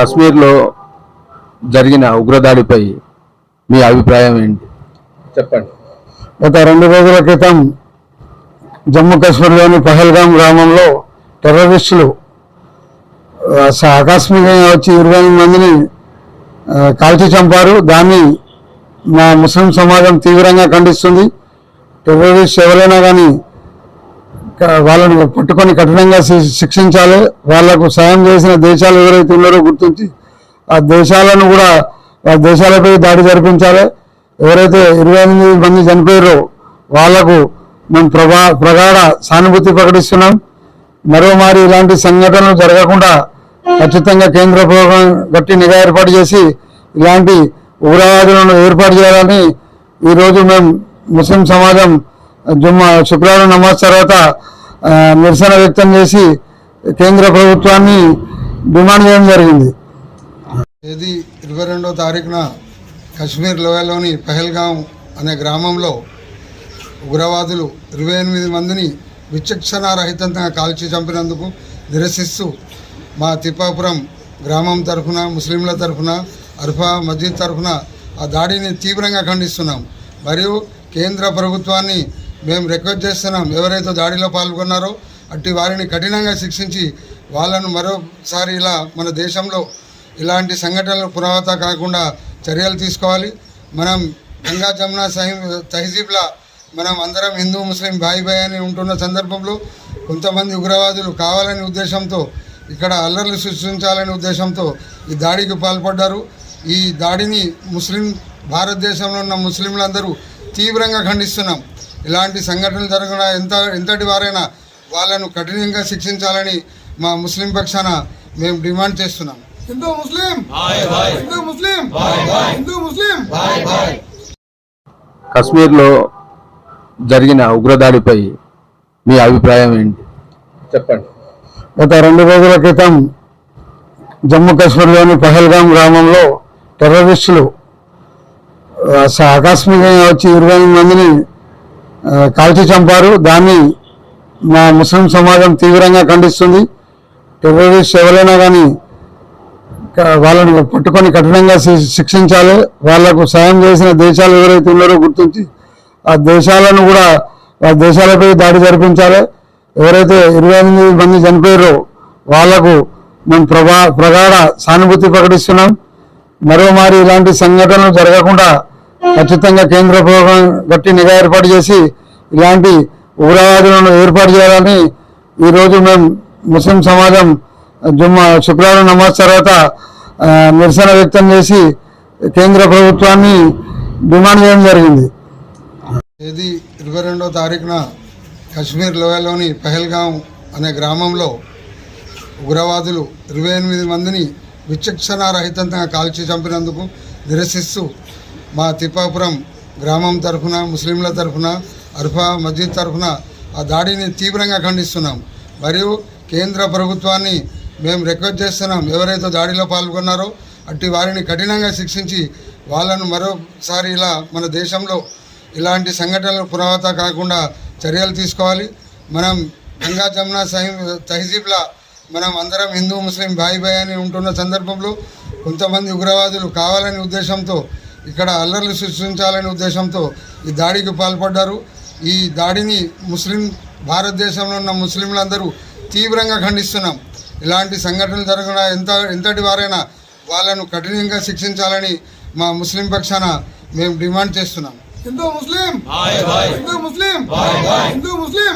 కశ్మీర్లో జరిగిన ఉగ్రదాడిపై మీ అభిప్రాయం ఏంటి? చెప్పండి. గత రెండు రోజుల క్రితం జమ్మూ కాశ్మీర్లోని పహల్గాం గ్రామంలో టెర్రరిస్టులు ఆకస్మికంగా వచ్చి ఇరవై ఎనిమిది మందిని కాల్చి చంపారు. దాన్ని మా ముస్లిం సమాజం తీవ్రంగా ఖండిస్తుంది. టెర్రరిస్ట్ ఎవరైనా కానీ వాళ్ళని పట్టుకొని కఠినంగా శిక్షించాలి. వాళ్ళకు సాయం చేసిన దేశాలు ఎవరైతే ఉన్నారో గుర్తించి ఆ దేశాలను కూడా ఆ దేశాలపై దాడి జరిపించాలి. ఎవరైతే ఇరవై ఎనిమిది మంది చనిపోయారో వాళ్ళకు మేము ప్రభా ప్రగాఢ సానుభూతి ప్రకటిస్తున్నాం. మరోమారి ఇలాంటి సంఘటనలు జరగకుండా ఖచ్చితంగా కేంద్ర ప్రభుత్వం గట్టి నిఘా ఏర్పాటు చేసి ఇలాంటి ఉగ్రవాదులను ఏర్పాటు చేయాలని ఈరోజు మేము ముస్లిం సమాజం జుమ్మా శుక్రవారం నమాజ్ తర్వాత నిరసన వ్యక్తం చేసి కేంద్ర ప్రభుత్వాన్ని డిమాండ్ చేయడం జరిగింది. తేదీ ఇరవై రెండో తారీఖున కశ్మీర్ లోయలోని పహల్గాం అనే గ్రామంలో ఉగ్రవాదులు ఇరవై ఎనిమిది మందిని విచక్షణారహితంగా కాల్చి చంపినందుకు నిరసిస్తూ మా తిప్పాపురం గ్రామం తరఫున ముస్లింల తరఫున అర్ఫా మస్జిద్ తరఫున ఆ దాడిని తీవ్రంగా ఖండిస్తున్నాం. మరియు కేంద్ర ప్రభుత్వాన్ని మేము రిక్వెస్ట్ చేస్తున్నాం. ఎవరైతే దాడిలో పాల్గొన్నారో అట్టి వారిని కఠినంగా శిక్షించి వాళ్ళను మరోసారి ఇలా మన దేశంలో ఇలాంటి సంఘటనలు పునరావృత కాకుండా చర్యలు తీసుకోవాలి. మనం గంగా జమున సహి తహజీబ్లా మనం అందరం హిందూ ముస్లిం భాయి భాయి అని ఉంటున్న సందర్భంలో కొంతమంది ఉగ్రవాదులు కావాలనే ఉద్దేశంతో ఇక్కడ అల్లర్లు సృష్టించాలనే ఉద్దేశంతో ఈ దాడికి పాల్పడ్డారు. ఈ దాడిని ముస్లిం భారతదేశంలో ఉన్న ముస్లింలందరూ తీవ్రంగా ఖండిస్తున్నాం. ఇలాంటి సంఘటనలు జరగకుండా ఎంత ఎంతటి వారైనా వాళ్ళను కఠినంగా శిక్షించాలని మా ముస్లిం పక్షాన మేము డిమాండ్ చేస్తున్నాం. హిందూ ముస్లిం! హిందూ ముస్లిం! హిందూ ముస్లిం! కశ్మీర్లో జరిగిన ఉగ్రదాడిపై మీ అభిప్రాయం ఏంటి? చెప్పండి. గత రెండు రోజుల క్రితం జమ్మూ కాశ్మీర్లోని పహల్గాం గ్రామంలో టెర్రరిస్టులు ఆకస్మికంగా వచ్చి ఇరవై ఎనిమిది మందిని కాల్చి చంపారు. దాన్ని మా ముస్లిం సమాజం తీవ్రంగా ఖండిస్తుంది. టెర్రరిస్ట్ ఎవరైనా కానీ వాళ్ళని పట్టుకొని కఠినంగా శిక్షించాలి. వాళ్ళకు సాయం చేసిన దేశాలు ఎవరైతే ఉన్నారో గుర్తించి ఆ దేశాలను కూడా ఆ దేశాలపై దాడి జరిపించాలి. ఎవరైతే ఇరవై ఎనిమిది మంది చనిపోయారో వాళ్ళకు మేము ప్రభా ప్రగాఢ సానుభూతి ప్రకటిస్తున్నాం. మరోమారి ఇలాంటి సంఘటనలు జరగకుండా ఖచ్చితంగా కేంద్ర ప్రభుత్వం గట్టి నిఘా ఏర్పాటు చేసి ఇలాంటి ఉగ్రవాదులను ఏర్పాటు చేయాలని ఈరోజు మేము ముస్లిం సమాజం జుమ్మా శుక్రవారం నమాజ్ తర్వాత నిరసన వ్యక్తం చేసి కేంద్ర ప్రభుత్వాన్ని డిమాండ్ చేయడం జరిగింది. తేదీ ఇరవై రెండో తారీఖున కశ్మీర్ లోయలోని పహల్గాం అనే గ్రామంలో ఉగ్రవాదులు ఇరవై ఎనిమిది మందిని విచక్షణారహితంగా కాల్చి చంపినందుకు నిరసిస్తూ మా తిప్పాపురం గ్రామం తరఫున ముస్లింల తరఫున అర్ఫా మస్జిద్ తరఫున ఆ దాడిని తీవ్రంగా ఖండిస్తున్నాం. మరియు కేంద్ర ప్రభుత్వాన్ని మేము రిక్వెస్ట్ చేస్తున్నాం ఎవరైతే దాడిలో పాల్గొన్నారో అట్టి వారిని కఠినంగా శిక్షించి వాళ్ళను మరోసారి ఇలా మన దేశంలో ఇలాంటి సంఘటనలు పునరావత కాకుండా చర్యలు తీసుకోవాలి. మనం గంగా జమున సహీ తహజీబ్లా మనం అందరం హిందూ ముస్లిం భాయి భాయి అని ఉంటున్న సందర్భంలో కొంతమంది ఉగ్రవాదులు కావాలనే ఉద్దేశంతో ఇక్కడ అల్లర్లు సృష్టించాలనే ఉద్దేశంతో ఈ దాడికి పాల్పడ్డారు. ఈ దాడిని ముస్లిం భారతదేశంలో ఉన్న ముస్లింలందరూ తీవ్రంగా ఖండిస్తున్నాం. ఇలాంటి సంఘటనలు జరగకుండా ఎంత ఎంతటి వారైనా వాళ్ళను కఠినంగా శిక్షించాలని మా ముస్లిం పక్షాన మేము డిమాండ్ చేస్తున్నాం. హిందూ ముస్లిం! హిందూ ముస్లిం! హిందూ ముస్లిం!